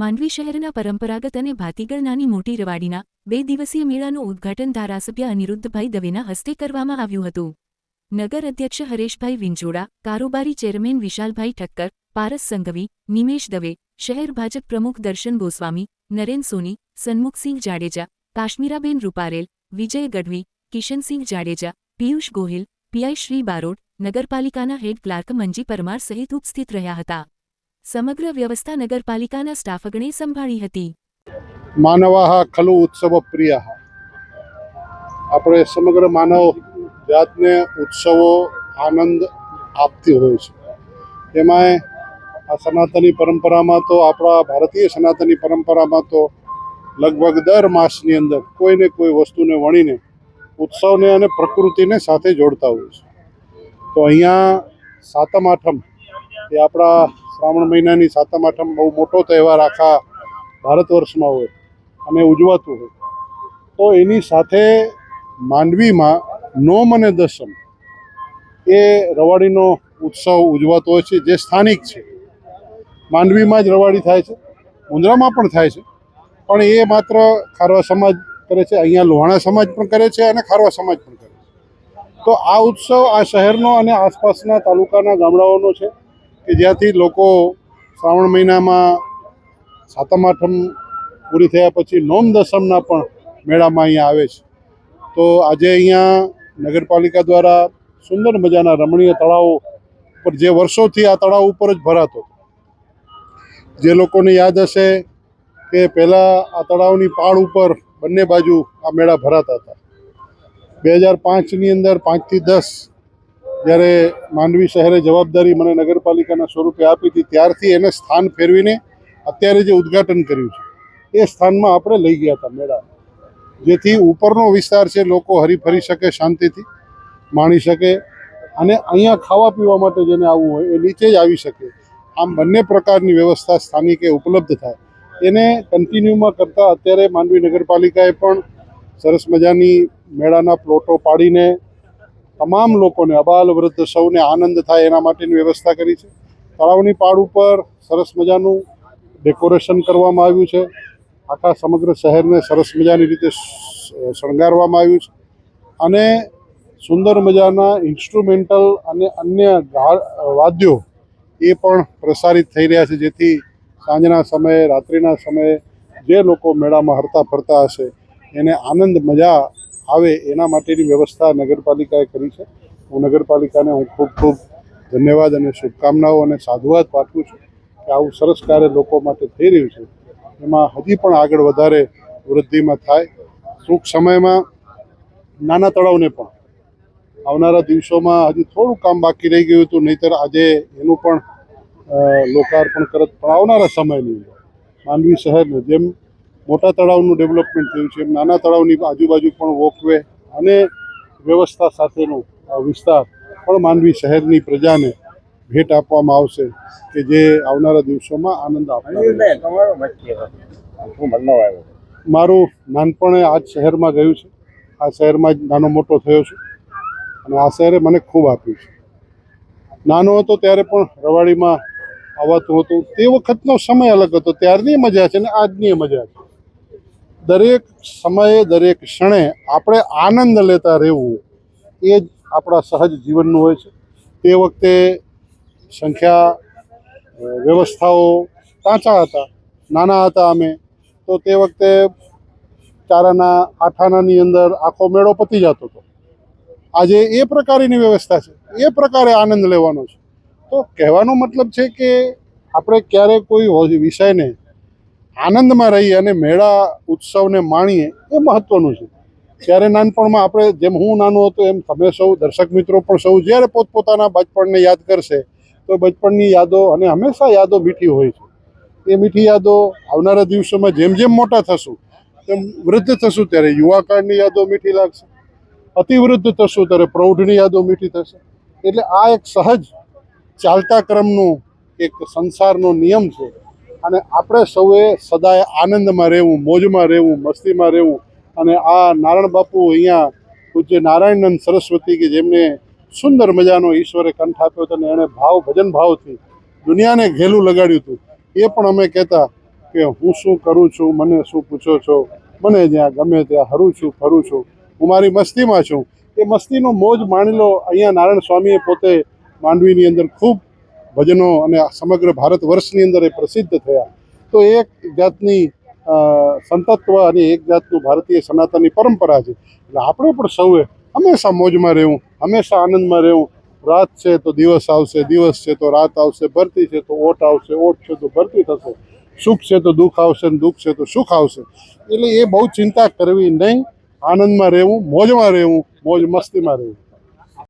માંડવી શહેરના પરંપરાગત અને ભાતીગળ નાની મોટી રવાડીના બે દિવસીય મેળાનું ઉદ્ઘાટન ધારાસભ્ય અનિરુદ્ધભાઈ દવેના હસ્તે કરવામાં આવ્યું હતું. નગર અધ્યક્ષ હરેશભાઈ વિંજોડા, કારોબારી ચેરમેન વિશાલભાઈ ઠક્કર, પારસ સંઘવી, નિમેશ દવે, શહેર ભાજપ પ્રમુખ દર્શન ગોસ્વામી, નરેન સોની, સન્મુખસિંહ જાડેજા, કાશ્મીરાબેન રૂપારેલ, વિજય ગઢવી, કિશનસિંહ જાડેજા, પિયુષ ગોહિલ, પીઆઈ શ્રી બારોટ, નગરપાલિકાના હેડ ક્લાર્ક મંજી પરમાર સહિત ઉપસ્થિત રહ્યા હતા. સમગ્ર વ્યવસ્થા નગરપાલિકાના સ્ટાફગણે સંભાળી હતી. માનવાહ ખલુ ઉત્સવ પ્રિય. આપણે સમગ્ર માનવ જાતને ઉત્સવો, આનંદ આપતી હોય છે. એમાં આ સનાતની પરંપરામાં તો આપણા ભારતીય સનાતની પરંપરામાં તો લગભગ દર માસની અંદર કોઈને કોઈ વસ્તુને વણીને ઉત્સવને અને પ્રકૃતિને સાથે જોડતા હોય છે. તો અહીંયા સાતમ આઠમ એ આપણા શ્રાવણ મહિનાની સાતમ આઠમ બહુ મોટો તહેવાર આખા ભારત વર્ષમાં હોય અને ઉજવાતું હોય. તો એની સાથે માંડવીમાં નોમ અને દસમ એ રવાડીનો ઉત્સવ ઉજવાતો હોય છે, જે સ્થાનિક છે. માંડવીમાં જ રવાડી થાય છે, મુંદ્રામાં પણ થાય છે. પણ એ માત્ર ખારવા સમાજ કરે છે, અહીંયા લોહાણા સમાજ પણ કરે છે અને ખારવા સમાજ પણ કરે છે. તો આ ઉત્સવ આ શહેરનો અને આસપાસના તાલુકાના ગામડાઓનો છે. કે જ્યાંથી લોકો શ્રાવણ મહિનામાં સાતમ, આઠમ પૂરી થયા પછી નોમ, દસમના પણ મેળામાં અહીંયા આવે છે. તો આજે અહીંયા નગરપાલિકા દ્વારા સુંદર મજાના રમણીય તળાવો પર જે વર્ષોથી આ તળાવ ઉપર જ ભરાતો. જે લોકોને યાદ હશે કે પહેલાં આ તળાવની પાળ ઉપર બંને બાજુ આ મેળા ભરાતા હતા. બે હજાર પાંચની અંદર પાંચથી દસ જ્યારે માંડવી શહેરે જવાબદારી મને નગરપાલિકાના સ્વરૂપે આપી હતી. ત્યારથી એને સ્થાન ફેરવીને અત્યારે જે ઉદ્ઘાટન કર્યું છે, એ સ્થાનમાં આપણે લઈ ગયા હતા મેળા. જેથી ઉપરનો વિસ્તાર છે, લોકો હરીફરી શકે, શાંતિથી માણી શકે અને અહીંયા ખાવા પીવા માટે જેને આવવું હોય એ નીચે જ આવી શકે. આમ બંને પ્રકારની વ્યવસ્થા સ્થાનિકે ઉપલબ્ધ થાય. એને કન્ટિન્યુમાં કરતાં અત્યારે માંડવી નગરપાલિકાએ પણ સરસ મજાની મેળાના પ્લોટો પાડીને તમામ લોકોને અબાલ વૃદ્ધ સૌને આનંદ થાય એના માટેની વ્યવસ્થા કરી છે. તળાવની પાડ ઉપર સરસ મજાનું ડેકોરેશન કરવામાં આવ્યું છે. આખા સમગ્ર શહેરને સરસ મજાની રીતે શણગારવામાં આવ્યું છે. અને સુંદર મજાના ઇન્સ્ટ્રુમેન્ટલ અને અન્ય વાદ્યો એ પણ પ્રસારિત થઈ રહ્યા છે, જેથી સાંજના સમયે, રાત્રિના સમયે જે લોકો મેળામાં હરતા ફરતા હશે, એને આનંદ, મજા આવે એના માટેની વ્યવસ્થા નગરપાલિકાએ કરી છે. હું નગરપાલિકાને હું ખૂબ ખૂબ ધન્યવાદ અને શુભકામનાઓ અને સાધુવાદ પાઠવું છું કે આવું સરસ કાર્ય લોકો માટે થઈ રહ્યું છે. એમાં હજી પણ આગળ વધારે વૃદ્ધિમાં થાય. ટૂંક સમયમાં નાના તળાવને પણ. આવનારા દિવસોમાં હજી થોડું કામ બાકી રહી ગયું હતું, નહીંતર આજે એનું પણ લોકાર્પણ કરત, પણ આવનારા સમયની અંદર. માંડવી શહેરને જેમ મોટા તળાવનું ડેવલપમેન્ટ થયું છે નાના તળાવની આજુબાજુ પણ વોકવે અને વ્યવસ્થા સાથેનો વિસ્તાર પણ માંડવી શહેરની પ્રજાને ભેટ આપવામાં આવશે કે જે આવનારા દિવસોમાં આનંદ આવ્યો? મારું નાનપણે આ જ શહેરમાં ગયું છે. આ શહેરમાં જ નાનો મોટો થયો છું. અને આ શહેરે મને ખૂબ આપ્યું છે. નાનો હતો ત્યારે પણ રવાડીમાં આવતું હતું. તે વખતનો સમય અલગ હતો. ત્યારની મજા છે ને આજની મજા છે. દરેક સમયે, દરેક ક્ષણે આપણે આનંદ લેતા રહેવું એ જ આપણા સહજ જીવનનું હોય છે. તે વખતે સંખ્યા વ્યવસ્થાઓ કાચા હતા, નાના હતા અમે. તો તે વખતે ચારાના આઠાનાની અંદર આખો મેળો પતી જતો હતો. આજે એ પ્રકારની વ્યવસ્થા છે. એ પ્રકારે આનંદ લેવાનો છે. તો કહેવાનો મતલબ છે કે આપણે ક્યારેય કોઈ વિષયને આનંદમાં રહીએ અને મેળા ઉત્સવને માણીએ એ મહત્વનું છે. ત્યારે નાનપણમાં આપણે જેમ હું નાનો હતો એમ તમે સૌ દર્શક મિત્રો પણ સૌ જ્યારે પોતપોતાના બચપણને યાદ કરશે તો બચપણની યાદો અને હંમેશા યાદો મીઠી હોય છે. એ મીઠી યાદો આવનારા દિવસોમાં જેમ જેમ મોટા થશું તેમ વૃદ્ધ થશું ત્યારે યુવાકાળની યાદો મીઠી લાગશે. અતિવૃદ્ધ થશું ત્યારે પ્રૌઢની યાદો મીઠી થશે. એટલે આ એક સહજ ચાલતા ક્રમનું એક સંસારનો નિયમ છે. અને આપણે સૌએ સદાય આનંદમાં રહેવું, મોજમાં રહેવું, મસ્તીમાં રહેવું. અને આ નારાયણ બાપુ અહીંયા પૂજ્ય નારાયણનંદ સરસ્વતી કે જેમને સુંદર મજાનો ઈશ્વરે કંઠ આપ્યો હતો અને એણે ભાવ, ભજન ભાવથી દુનિયાને ઘેલું લગાડ્યું હતું. એ પણ અમે કહેતા કે હું શું કરું છું, મને શું પૂછો છો, મને જ્યાં ગમે ત્યાં હરું છું, ફરું છું. હું મારી મસ્તીમાં છું. એ મસ્તીનો મોજ માણી લો. અહીંયા નારાયણ સ્વામીએ પોતે માંડવીની અંદર ખૂબ ભજનો અને સમગ્ર ભારત વર્ષની અંદર એ પ્રસિદ્ધ થયા. તો એક જાતની સંતત્વ અને એક જાતનું ભારતીય સનાતનની પરંપરા છે. એટલે આપણે પણ સૌએ હંમેશા મોજમાં રહેવું, હંમેશા આનંદમાં રહેવું. રાત છે તો દિવસ આવશે, દિવસ છે તો રાત આવશે, ભરતી છે તો ઓટ આવશે, ઓટ છે તો ભરતી થશે. સુખ છે તો દુઃખ આવશે ને દુઃખ છે તો સુખ આવશે. એટલે એ બહુ ચિંતા કરવી નહીં. આનંદમાં રહેવું, મોજમાં રહેવું, મોજ મસ્તીમાં રહેવું.